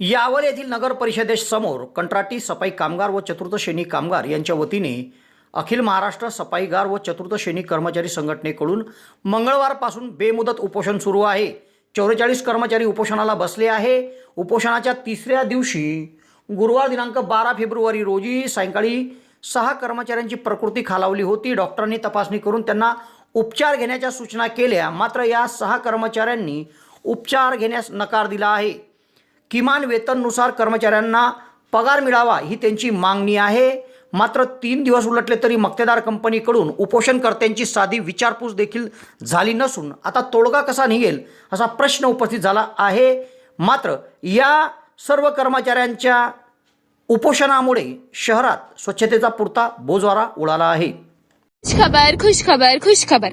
यावल येथील नगर परिषदेसमोर कंत्राटी सफाई कामगार व चतुर्थ श्रेणी कामगार यांच्या वतीने अखिल महाराष्ट्र सफाईगार व चतुर्थ श्रेणी कर्मचारी संघटनेकडून मंगळवारपासून बेमुदत उपोषण सुरू आहे. चौवेचाळीस कर्मचारी उपोषणाला बसले आहे. उपोषणाच्या तिसऱ्या दिवशी गुरुवार दिनांक बारा फेब्रुवारी रोजी सायंकाळी सहा कर्मचाऱ्यांची प्रकृती खालावली होती. डॉक्टरांनी तपासणी करून त्यांना उपचार घेण्याच्या सूचना केल्या. मात्र या सहा कर्मचाऱ्यांनी उपचार घेण्यास नकार दिला आहे. किमान वेतननुसार कर्मचाऱ्यांना पगार मिळावा ही त्यांची मागणी आहे. मात्र तीन दिवस उलटले तरी मक्तेदार कंपनीकडून उपोषणकर्त्यांची साधी विचारपूस देखील झाली नसून आता तोडगा कसा निघेल असा प्रश्न उपस्थित झाला आहे. मात्र या सर्व कर्मचाऱ्यांच्या उपोषणामुळे शहरात स्वच्छतेचा पुरता बोजवारा उडाला आहे. खबर खुश खबर खुश खबर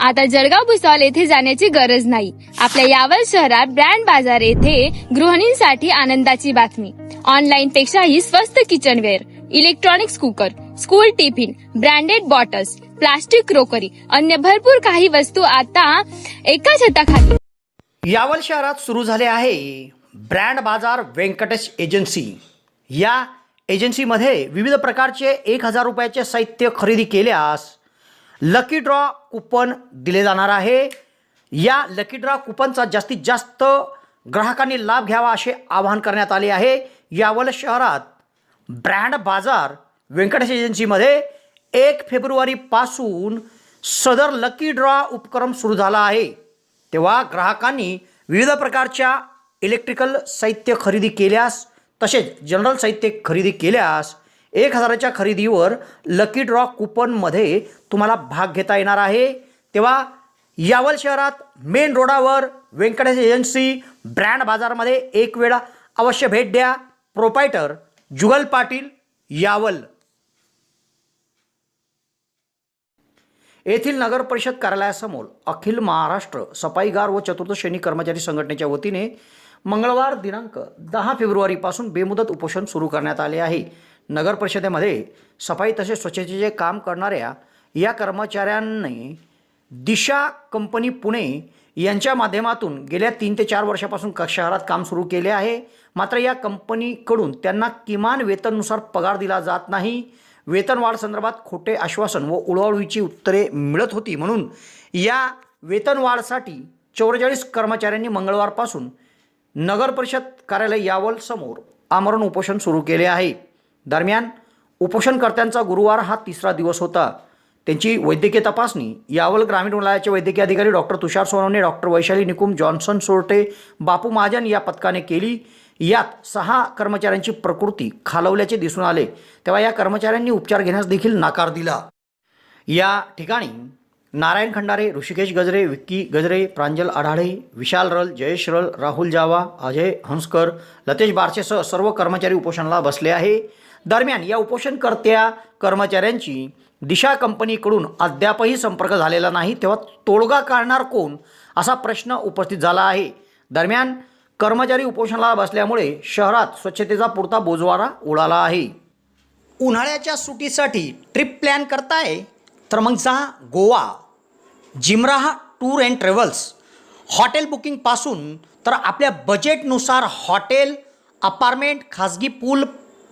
आता जळगाव भुसावळ येथे जाण्याची गरज नाही. आपल्या यावल शहरात ब्रँड बाजार येथे गृहिणींसाठी आनंदाची बातमी. ऑनलाईन पेक्षाही स्वस्त kitchenware electronics cooker school tiffin branded bottles plastic crockery अन्य भरपूर काही वस्तू आता एका छताखाली. यावल शहरात सुरू झाले आहे ब्रँड बाजार व्यंकटेश एजन्सी. या एजन्सीमध्ये विविध प्रकारचे एक हजार रुपयाचे साहित्य खरेदी केल्यास लकी ड्रॉ कुपन दिले जाणार आहे. या लकी ड्रॉ कुपनचा जास्तीत जास्त ग्राहकांनी लाभ घ्यावा असे आवाहन करण्यात आले आहे. यावल शहरात ब्रँड बाजार व्यंकटेश एजन्सीमध्ये एक फेब्रुवारीपासून सदर लकी ड्रॉ उपक्रम सुरू झाला आहे. तेव्हा ग्राहकांनी विविध प्रकारच्या इलेक्ट्रिकल साहित्य खरेदी केल्यास तसेच जनरल साहित्य खरेदी केल्यास एक हजाराच्या खरेदीवर लकी ड्रॉ कुपनमध्ये तुम्हाला भाग घेता येणार आहे. तेव्हा यावल शहरात मेन रोडावर व्यंकटेश एजन्सी ब्रँड बाजारमध्ये एक वेळा अवश्य भेट द्या. प्रोपायटर जुगल पाटील यावल. येथील नगर परिषद कार्यालयासमोर अखिल महाराष्ट्र सफाईगार व चतुर्थ श्रेणी कर्मचारी संघटनेच्या वतीने मंगळवार दिनांक दहा फेब्रुवारीपासून बेमुदत उपोषण सुरू करण्यात आले आहे. नगर परिषदेमध्ये सफाई तसेच स्वच्छतेचे काम करणाऱ्या या कर्मचाऱ्यांनी दिशा कंपनी पुणे यांच्या माध्यमातून गेल्या तीन ते चार वर्षापासून क शहरात काम सुरू केले आहे. मात्र या कंपनीकडून त्यांना किमान वेतननुसार पगार दिला जात नाही. वेतनवाढ संदर्भात खोटे आश्वासन व उळवळीची उत्तरे मिळत होती म्हणून या वेतनवाढसाठी चौवेचाळीस कर्मचाऱ्यांनी मंगळवारपासून नगर परिषद कार्यालय यावल समोर आमरण उपोषण सुरू केले आहे. दरम्यान उपोषणकर्त्यांचा गुरुवार हा तिसरा दिवस होता. त्यांची वैद्यकीय तपासणी यावल ग्रामीण रुग्णालयाचे वैद्यकीय अधिकारी doctor Tushar Sonawane doctor Vaishali Nikum Johnson Sorate Bapu Mahajan या पथकाने केली. यात सहा कर्मचाऱ्यांची प्रकृती खालवल्याचे दिसून आले. तेव्हा या कर्मचाऱ्यांनी उपचार घेण्यास देखील नकार दिला. या ठिकाणी नारायण खंडारे ऋषिकेश गजरे विक्की गजरे प्रांजल आढाळे विशाल रल जयेश रल राहुल जावा अजय हंसकर लतेश बारसेसह सर्व कर्मचारी उपोषणाला बसले आहे. दरम्यान या उपोषणकर्त्या कर्मचाऱ्यांची दिशा कंपनीकडून अद्यापही संपर्क झालेला नाही तेव्हा तोडगा काढणार कोण असा प्रश्न उपस्थित झाला आहे. दरम्यान कर्मचारी उपोषणाला बसल्यामुळे शहरात स्वच्छतेचा पुरता बोजवारा उडाला आहे. उन्हाळ्याच्या सुटीसाठी ट्रिप प्लॅन करताय? तर मग जा Goa. Jimraha tour and travels. Hotel बुकिंगपासून तर आपल्या बजेटनुसार हॉटेल अपार्टमेंट खाजगी pool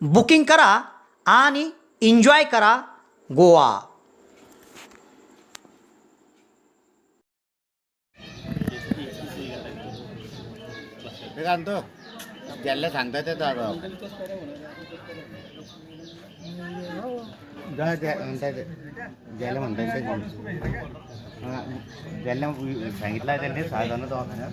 बुकिंग करा आणि एन्जॉय करा गोवा सांगतो ज्याला सांगता ते दादा म्हणतात ते. ज्याला त्यांनी ते घेऊन. दवाखान्यात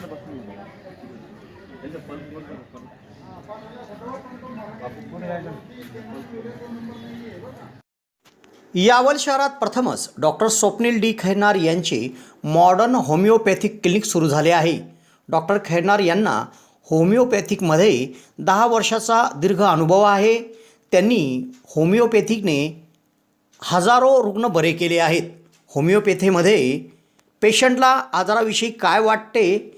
त्यांनी सहा जण दवाखान्यात हा, यावल शहरात प्रथमच डॉक्टर स्वप्नील डी खैरनार यांचे मॉडर्न होमिओपॅथिक क्लिनिक सुरू झाले आहे. डॉक्टर खैरनार यांना होमिओपॅथिकमध्ये दहा वर्षाचा दीर्घ अनुभव आहे. त्यांनी होमिओपॅथिकने हजारो रुग्ण बरे केले आहेत. होमिओपॅथीमध्ये पेशंटला आजाराविषयी काय वाटते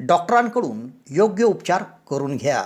डॉक्टरांकडून योग्य उपचार करून घ्या.